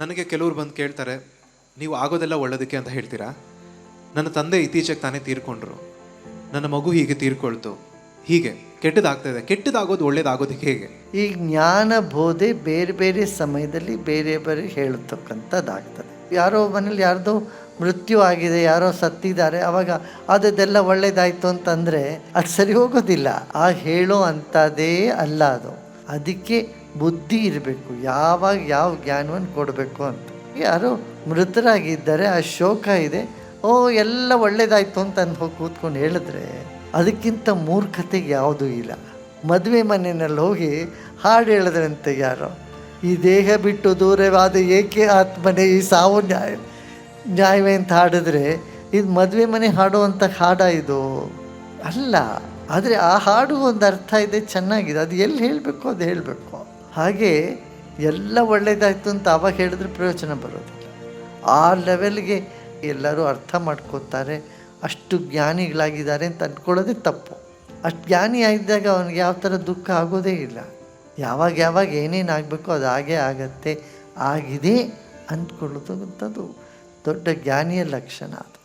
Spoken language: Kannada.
ನನಗೆ ಕೆಲವ್ರು ಬಂದು ಕೇಳ್ತಾರೆ, ನೀವು ಆಗೋದೆಲ್ಲ ಒಳ್ಳೋದಕ್ಕೆ ಅಂತ ಹೇಳ್ತೀರಾ? ನನ್ನ ತಂದೆ ಇತ್ತೀಚೆಗೆ ತಾನೇ ತೀರ್ಕೊಂಡ್ರು. ನನ್ನ ಮಗು ಹೀಗೆ ತೀರ್ಕೊಳ್ತು. ಹೀಗೆ, ಕೆಟ್ಟದಾಗ್ತಾ ಇದೆ. ಕೆಟ್ಟದಾಗೋದು ಒಳ್ಳೇದಾಗೋದಕ್ಕೆ ಹೇಗೆ? ಈ ಜ್ಞಾನ ಬೋಧೆ ಬೇರೆ ಬೇರೆ ಸಮಯದಲ್ಲಿ ಬೇರೆ ಬೇರೆ ಹೇಳತಕ್ಕಂಥದ್ದಾಗ್ತದೆ. ಯಾರೋ ಮನೇಲಿ ಯಾರ್ದೋ ಮೃತ್ಯು ಆಗಿದೆ, ಯಾರೋ ಸತ್ತಿದ್ದಾರೆ, ಅವಾಗ ಅದೆಲ್ಲ ಒಳ್ಳೇದಾಯ್ತು ಅಂತಂದರೆ ಅದು ಸರಿ ಹೋಗೋದಿಲ್ಲ. ಆ ಹೇಳೋ ಅಂಥದ್ದೇ ಅಲ್ಲ ಅದು. ಅದಕ್ಕೆ ಬುದ್ಧಿ ಇರಬೇಕು. ಯಾವಾಗ ಯಾವ ಜ್ಞಾನವನ್ನು ಕೊಡಬೇಕು ಅಂತ. ಯಾರು ಮೃತರಾಗಿದ್ದಾರೆ ಆ ಶೋಕ ಇದೆ. ಓ, ಎಲ್ಲ ಒಳ್ಳೇದಾಯ್ತು ಅಂತ ಅಂದು ಹೋಗಿ ಕೂತ್ಕೊಂಡು ಹೇಳಿದ್ರೆ ಅದಕ್ಕಿಂತ ಮೂರ್ಖತೆ ಯಾವುದೂ ಇಲ್ಲ. ಮದುವೆ ಮನೆಯಲ್ಲಿ ಹೋಗಿ ಹಾಡು ಹೇಳಿದ್ರಂತೆ ಯಾರೋ. ಈ ದೇಹ ಬಿಟ್ಟು ದೂರವಾದ ಏಕೆ ಆತ್ಮನೆ ಈ ಸಾವು ನ್ಯಾಯ, ನ್ಯಾಯವೇ? ಅಂತ ಹಾಡಿದ್ರೆ, ಇದು ಮದುವೆ ಮನೆ ಹಾಡುವಂಥ ಹಾಡ ಇದು. ಅಲ್ಲ. ಆದರೆ ಆ ಹಾಡು ಒಂದು ಅರ್ಥ ಇದೆ, ಚೆನ್ನಾಗಿದೆ. ಅದು ಎಲ್ಲಿ ಹೇಳಬೇಕು ಅದು ಹೇಳಬೇಕು. ಹಾಗೆ ಎಲ್ಲ ಒಳ್ಳೆಯದಾಯಿತು ಅಂತ ಅವಾಗ ಹೇಳಿದ್ರೆ ಪ್ರಯೋಜನ ಬರೋದಿಲ್ಲ. ಆ ಲೆವೆಲ್ಗೆ ಎಲ್ಲರೂ ಅರ್ಥ ಮಾಡ್ಕೋತಾರೆ, ಅಷ್ಟು ಜ್ಞಾನಿಗಳಾಗಿದ್ದಾರೆ ಅಂತ ಅಂದ್ಕೊಳ್ಳೋದೇ ತಪ್ಪು. ಅಷ್ಟು ಜ್ಞಾನಿ ಆಗಿದ್ದಾಗ ಅವನಿಗೆ ಯಾವ ಥರ ದುಃಖ ಆಗೋದೇ ಇಲ್ಲ. ಯಾವಾಗ ಯಾವಾಗ ಏನೇನು ಆಗಬೇಕು ಅದು ಹಾಗೇ ಆಗತ್ತೆ, ಆಗಿದೆ ಅಂದ್ಕೊಳ್ಳೋದು ದೊಡ್ಡ ಜ್ಞಾನಿಯ ಲಕ್ಷಣ ಅದು.